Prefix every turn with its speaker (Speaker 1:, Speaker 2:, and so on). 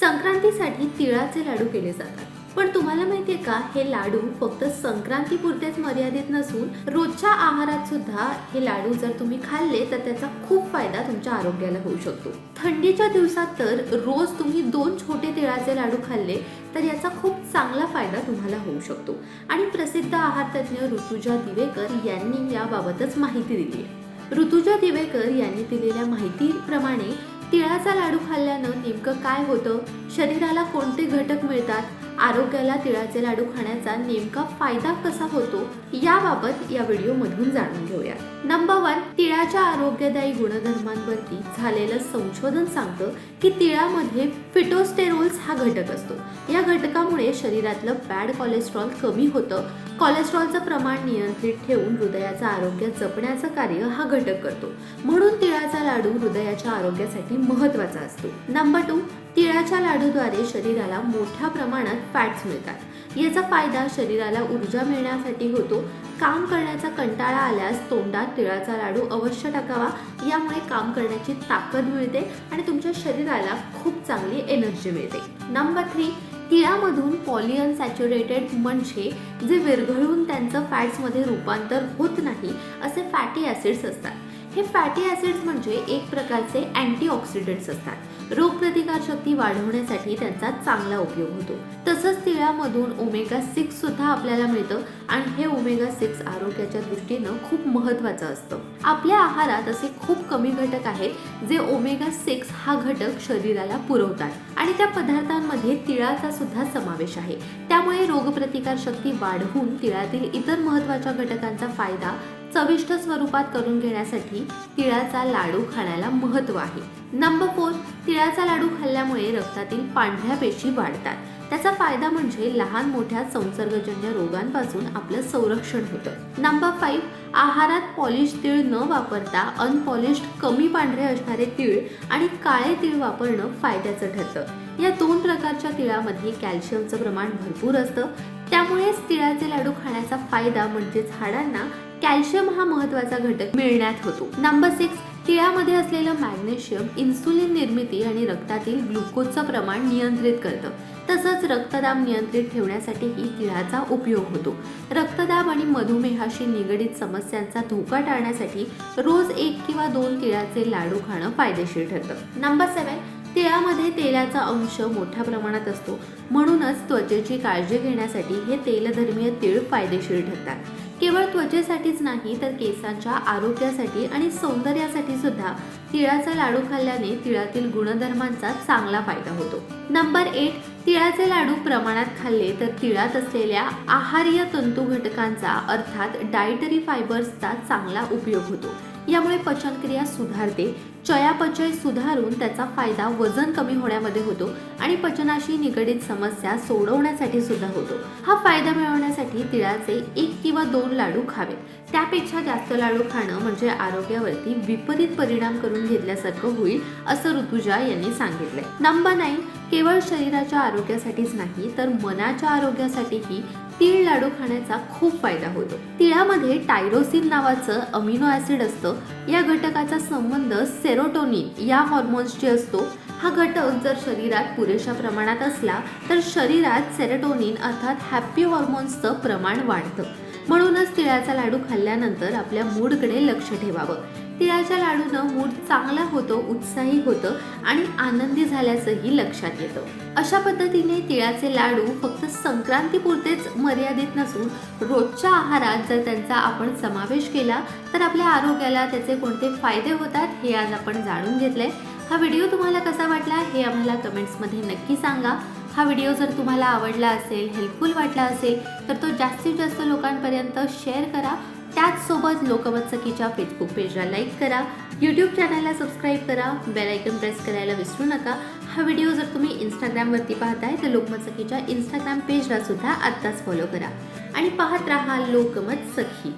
Speaker 1: संक्रांतीसाठी तिळाचे लाडू केले जातात. पण तुम्हाला माहितीये का हे लाडू फक्त संक्रांतीपुरतेच मर्यादित नसून रोजच्या आहारात सुद्धा हे लाडू जर तुम्ही खाल्ले तर त्याचा खूप फायदा तुमच्या आरोग्याला होऊ शकतो. थंडीच्या दिवसात तर रोज तुम्ही दोन छोटे तिळाचे लाडू खाल्ले तर याचा खूप चांगला फायदा तुम्हाला होऊ शकतो. आणि प्रसिद्ध आहार तज्ज्ञ ऋतुजा दिवेकर यांनी याबाबतच माहिती दिली आहे ऋतुजा दिवेकर यांनी दिलेल्या माहितीप्रमाणे तिळाचा लाडू खाल्ल्यानं नेमकं काय होतं? शरीराला कोणते घटक मिळतात? आरोग्याला तिळाचे लाडू खाण्याचा नेमका फायदा कसा होतो याबाबत या व्हिडिओमधून जाणून घेऊया. नंबर वन तिळाच्या आरोग्यदायी गुणधर्मांवरती झालेलं संशोधन सांगतं की तिळामध्ये फिटोस्टेरोल्स हा घटक असतो. या घटकामुळे शरीरातलं बॅड कोलेस्ट्रॉल कमी होतं. कोलेस्ट्रॉलचं प्रमाण नियंत्रित ठेवून हृदयाचं आरोग्य जपण्याचं कार्य हा घटक करतो. म्हणून तिळाचा लाडू हृदयाच्या आरोग्यासाठी महत्त्वाचा असतो. नंबर टू तिळाच्या लाडूद्वारे शरीराला मोठ्या प्रमाणात फॅट्स मिळतात. याचा फायदा शरीराला ऊर्जा मिळण्यासाठी होतो. काम करण्याचा कंटाळा आल्यास तोंडात तिळाचा लाडू अवश्य टाकावा. यामुळे काम करण्याची ताकद मिळते आणि तुमच्या शरीराला खूप चांगली एनर्जी मिळते. नंबर थ्री तिळामधून पॉलिअनसॅच्युरेटेड म्हणजे जे विरघळून त्यांचं फॅट्समध्ये रूपांतर होत नाही असे फॅटी ॲसिड्स असतात. हे फॅटी ॲसिड्स म्हणजे एक प्रकारचे अँटीऑक्सिडंट्स असतात. रोगप्रतिकार शक्ती वाढवण्यासाठी त्यांचा चांगला उपयोग होतो. तसंच तिळामधून ओमेगा सिक्स सुद्धा आपल्याला मिळतं आणि हे ओमेगा सिक्स आरोग्याच्या दृष्टीनं खूप महत्त्वाचं असतं. आपल्या आहारात असे खूप कमी घटक आहेत जे ओमेगा सिक्स हा घटक शरीराला पुरवतात आणि त्या पदार्थांमध्ये तिळाचा सुद्धा समावेश आहे. त्यामुळे रोगप्रतिकार शक्ती वाढवून तिळातील इतर महत्त्वाच्या घटकांचा फायदा चविष्ट स्वरूपात करून घेण्यासाठी तिळाचा लाडू खाण्याला महत्त्व आहे. नंबर फोर तिळाचा लाडू खाल्ल्यामुळे रक्तातील पांढऱ्या पेशी वाढतात. त्याचा फायदा म्हणजे लहान मोठ्या संसर्गजन्य रोगांपासून आपलं संरक्षण होतं. नंबर फाईव्ह आहारात पॉलिश तीळ न वापरता अनपॉलिश्ड कमी पांढरे असणारे तीळ आणि काळे तीळ वापरणं फायद्याचं ठरतं. या दोन प्रकारच्या तिळामध्ये कॅल्शियमचं प्रमाण भरपूर असतं. त्यामुळेच तिळाचे लाडू खाण्याचा फायदा म्हणजेच झाडांना कॅल्शियम हा महत्त्वाचा घटक मिळण्यात होतो. नंबर सिक्स तिळामध्ये असलेलं मॅग्नेशियम इन्सुलिन निर्मिती आणि रक्तातील ग्लुकोजचं प्रमाण नियंत्रित करतं. तसंच रक्तदाब नियंत्रित ठेवण्यासाठीही तिळाचा उपयोग होतो. रक्तदाब आणि मधुमेहाशी निगडीत समस्यांचा धोका टाळण्यासाठी रोज एक किंवा दोन तिळाचे लाडू खाणं फायदेशीर ठरतं. नंबर सेवन तिळामध्ये तेलाचा अंश मोठ्या प्रमाणात असतो. म्हणूनच त्वचेची काळजी घेण्यासाठी हे तेलधर्मीय तीळ फायदेशीर ठरतात. केवळ त्वचेसाठीच नाही तर केसांच्या आरोग्यासाठी आणि सौंदर्यासाठी सुद्धा तिळाचा लाडू खाल्ल्याने तिळातील गुणधर्मांचा चांगला फायदा होतो. नंबर एट तिळाचे लाडू प्रमाणात खाल्ले तर तिळात असलेल्या आहार्य तंतू घटकांचा अर्थात डायटरी फायबर्सचा चांगला उपयोग होतो. यामुळे पचनक्रिया सुधारते चयापचय सुधारून त्याचा फायदा वजन कमी होण्यामध्ये होतो आणि पचनाशी निगडीत समस्या सोडवण्यासाठी सुद्धा होतो. हा फायदा मिळवण्यासाठी तिळाचे एक किंवा दोन लाडू खावेत. त्यापेक्षा जास्त लाडू खाणं म्हणजे आरोग्यावरती विपरीत परिणाम करून घेतल्यासारखं होईल असं ऋतुजा यांनी सांगितलंय. नंबर नाईन केवळ शरीराच्या आरोग्यासाठीच नाही तर मनाच्या आरोग्यासाठीही तीळ लाडू खाण्याचा खूप फायदा होतो. तिळामध्ये टायरोसिन नावाचं अमिनो ऍसिड असतं. या घटकाचा संबंध सेरोटोनिन या हॉर्मोन्सशी असतो. हा घटक जर शरीरात पुरेशा प्रमाणात असला तर शरीरात सेरोटोनिन अर्थात हॅपी हॉर्मोन्सचं प्रमाण वाढतं. म्हणूनच तिळाचा लाडू खाल्ल्यानंतर आपल्या मूडकडे लक्ष ठेवावं. तिळाच्या लाडूनं मूड चांगला होतो उत्साही होतं आणि आनंदी झाल्याचंही लक्षात येतं. अशा पद्धतीने तिळाचे लाडू फक्त संक्रांतीपुरतेच मर्यादित नसून रोजच्या आहारात जर त्यांचा आपण समावेश केला तर आपल्या आरोग्याला त्याचे कोणते फायदे होतात हे आज आपण जाणून घेतलंय. हा व्हिडिओ तुम्हाला कसा वाटला हे आम्हाला कमेंट्समध्ये नक्की सांगा. हा व्हिडिओ जर तुम्हाला आवडला असेल हेल्पफुल वाटला असेल तर तो जास्तीत जास्त लोकांपर्यंत शेअर करा. त्याचसोबत लोकमत सखीच्या फेसबुक पेजला लाईक करा. यूट्यूब चॅनलला सबस्क्राईब करा. बेल आयकन प्रेस करायला विसरू नका. हा व्हिडिओ जर तुम्ही इंस्टाग्रामवरती पाहताय तर लोकमत सखीच्या इंस्टाग्राम पेजला सुद्धा आत्ताच फॉलो करा. आणि पाहत राहा लोकमत सखी